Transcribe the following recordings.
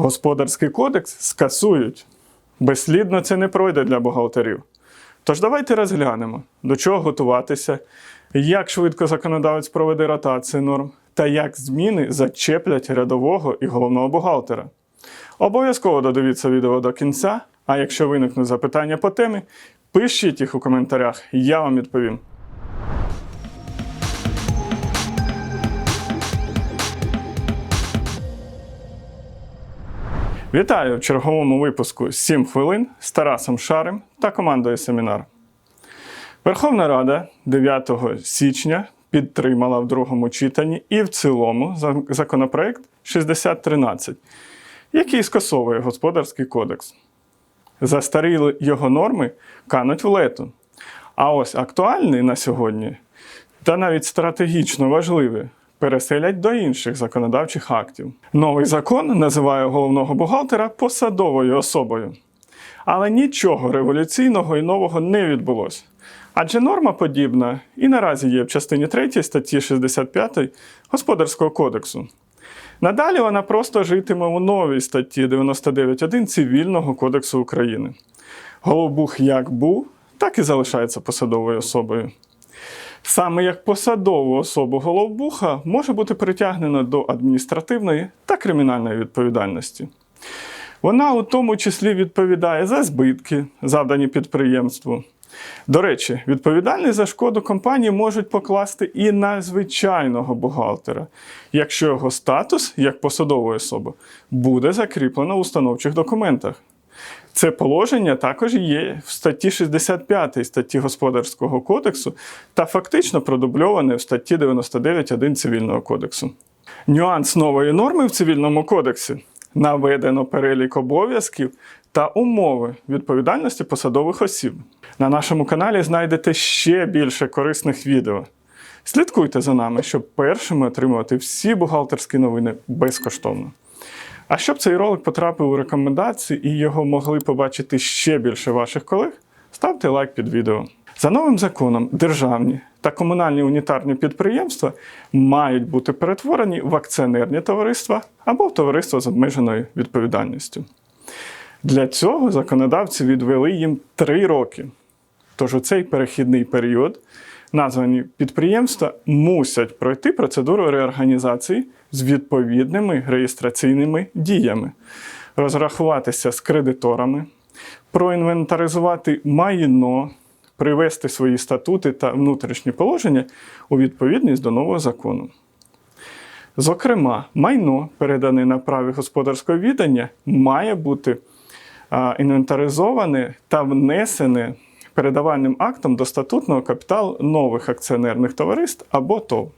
Господарський кодекс скасують. Безслідно це не пройде для бухгалтерів. Тож давайте розглянемо, до чого готуватися, як швидко законодавець проведе ротацію норм та як зміни зачеплять рядового і головного бухгалтера. Обов'язково додивіться відео до кінця, а якщо виникнуть запитання по темі, пишіть їх у коментарях, я вам відповім. Вітаю в черговому випуску 7 хвилин з Тарасом Шарем та командою Семінар. Верховна Рада 9 січня підтримала в другому читанні і в цілому законопроект 6013, який скасовує господарський кодекс. Застаріли його норми кануть в лету. А ось актуальний на сьогодні та навіть стратегічно важливі переселять до інших законодавчих актів. Новий закон називає головного бухгалтера посадовою особою. Але нічого революційного і нового не відбулося. Адже норма подібна і наразі є в частині 3 статті 65 Господарського кодексу. Надалі вона просто житиме у новій статті 99.1 Цивільного кодексу України. Головбух як був, так і залишається посадовою особою. Саме як посадову особу головбуха може бути притягнено до адміністративної та кримінальної відповідальності. Вона у тому числі відповідає за збитки, завдані підприємству. До речі, відповідальність за шкоду компанії можуть покласти і на звичайного бухгалтера, якщо його статус як посадової особи буде закріплено в установчих документах. Це положення також є в статті 65 статті Господарського кодексу та фактично продубльоване в статті 99.1 Цивільного кодексу. Нюанс нової норми в Цивільному кодексі наведено перелік обов'язків та умови відповідальності посадових осіб. На нашому каналі знайдете ще більше корисних відео. Слідкуйте за нами, щоб першими отримувати всі бухгалтерські новини безкоштовно. А щоб цей ролик потрапив у рекомендації і його могли побачити ще більше ваших колег, ставте лайк під відео. За новим законом державні та комунальні унітарні підприємства мають бути перетворені в акціонерні товариства або в товариство з обмеженою відповідальністю. Для цього законодавці відвели їм три роки. Тож у цей перехідний період названі підприємства мусять пройти процедуру реорганізації з відповідними реєстраційними діями, розрахуватися з кредиторами, проінвентаризувати майно, привести свої статути та внутрішні положення у відповідність до нового закону. Зокрема, майно, передане на праві господарського віддання, має бути інвентаризоване та внесене передавальним актом до статутного капіталу нових акціонерних товариств або ТОВ.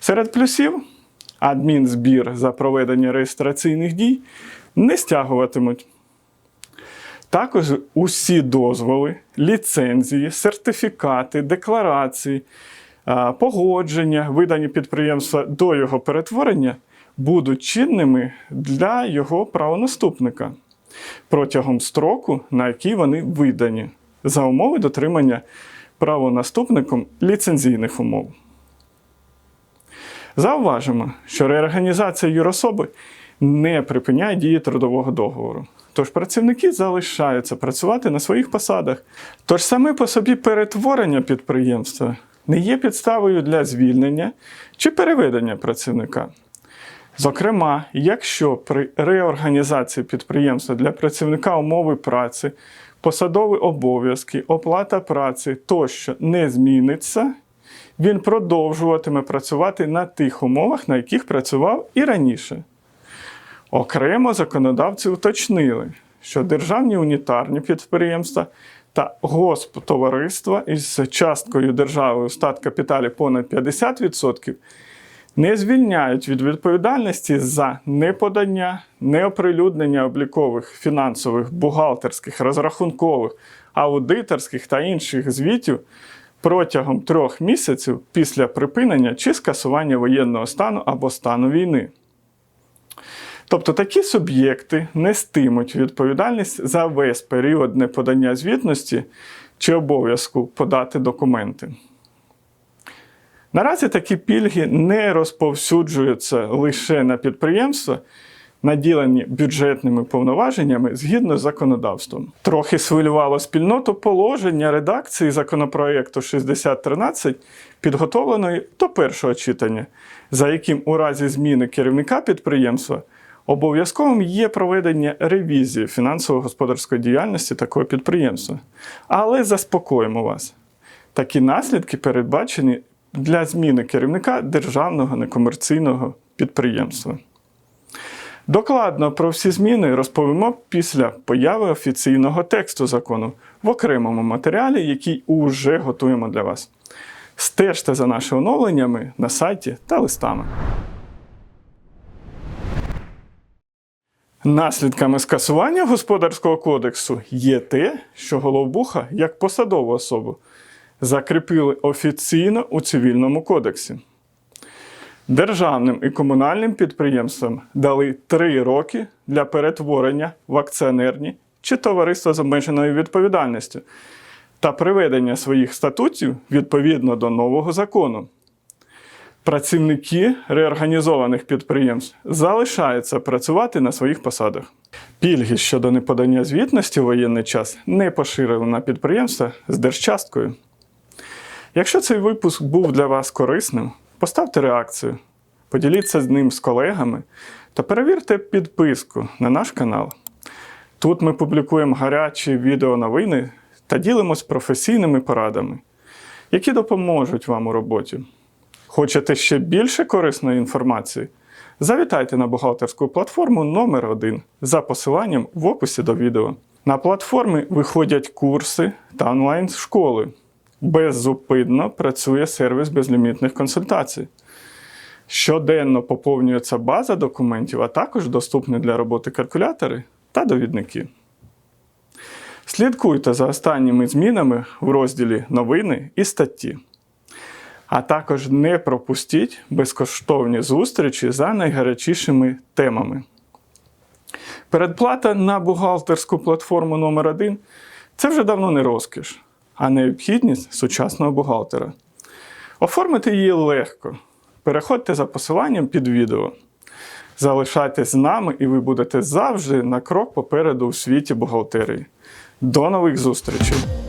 Серед плюсів адмінзбір за проведення реєстраційних дій не стягуватимуть. Також усі дозволи, ліцензії, сертифікати, декларації, погодження, видані підприємства до його перетворення, будуть чинними для його правонаступника протягом строку, на який вони видані, за умови дотримання правонаступником ліцензійних умов. Зауважимо, що реорганізація юрособи не припиняє дії трудового договору. Тож працівники залишаються працювати на своїх посадах. Тож саме по собі перетворення підприємства не є підставою для звільнення чи переведення працівника. Зокрема, якщо при реорганізації підприємства для працівника умови праці, посадові обов'язки, оплата праці тощо не зміниться, він продовжуватиме працювати на тих умовах, на яких працював і раніше. Окремо законодавці уточнили, що державні унітарні підприємства та госптовариства із часткою держави у стат капіталі понад 50% не звільняють від відповідальності за неподання, неоприлюднення облікових, фінансових, бухгалтерських, розрахункових, аудиторських та інших звітів протягом трьох місяців після припинення чи скасування воєнного стану або стану війни. Тобто такі суб'єкти нестимуть відповідальність за весь період неподання звітності чи обов'язку подати документи. Наразі такі пільги не розповсюджуються лише на підприємства, наділені бюджетними повноваженнями згідно з законодавством. Трохи свилювало спільноту положення редакції законопроекту 6013, підготовленої до першого читання, за яким у разі зміни керівника підприємства обов'язковим є проведення ревізії фінансово-господарської діяльності такого підприємства. Але заспокоїмо вас. Такі наслідки передбачені для зміни керівника державного некомерційного підприємства. Докладно про всі зміни розповімо після появи офіційного тексту закону в окремому матеріалі, який уже готуємо для вас. Стежте за нашими оновленнями на сайті та листами. Наслідками скасування господарського кодексу є те, що Головбуха як посадову особу закріпили офіційно у цивільному кодексі. Державним і комунальним підприємствам дали три роки для перетворення в акціонерні чи товариства з обмеженою відповідальністю та приведення своїх статутів відповідно до нового закону. Працівники реорганізованих підприємств залишаються працювати на своїх посадах. Пільги щодо неподання звітності у воєнний час не поширили на підприємства з держчасткою. Якщо цей випуск був для вас корисним, поставте реакцію, поділіться з ним з колегами та перевірте підписку на наш канал. Тут ми публікуємо гарячі відеоновини та ділимось професійними порадами, які допоможуть вам у роботі. Хочете ще більше корисної інформації? Завітайте на бухгалтерську платформу номер 1 за посиланням в описі до відео. На платформі виходять курси та онлайн-школи. Беззупинно працює сервіс безлімітних консультацій. Щоденно поповнюється база документів, а також доступні для роботи калькулятори та довідники. Слідкуйте за останніми змінами в розділі Новини і статті. А також не пропустіть безкоштовні зустрічі за найгарячішими темами. Передплата на бухгалтерську платформу номер 1 це вже давно не розкіш, а необхідність сучасного бухгалтера. Оформити її легко. Переходьте за посиланням під відео. Залишайтесь з нами, і ви будете завжди на крок попереду у світі бухгалтерії. До нових зустрічей!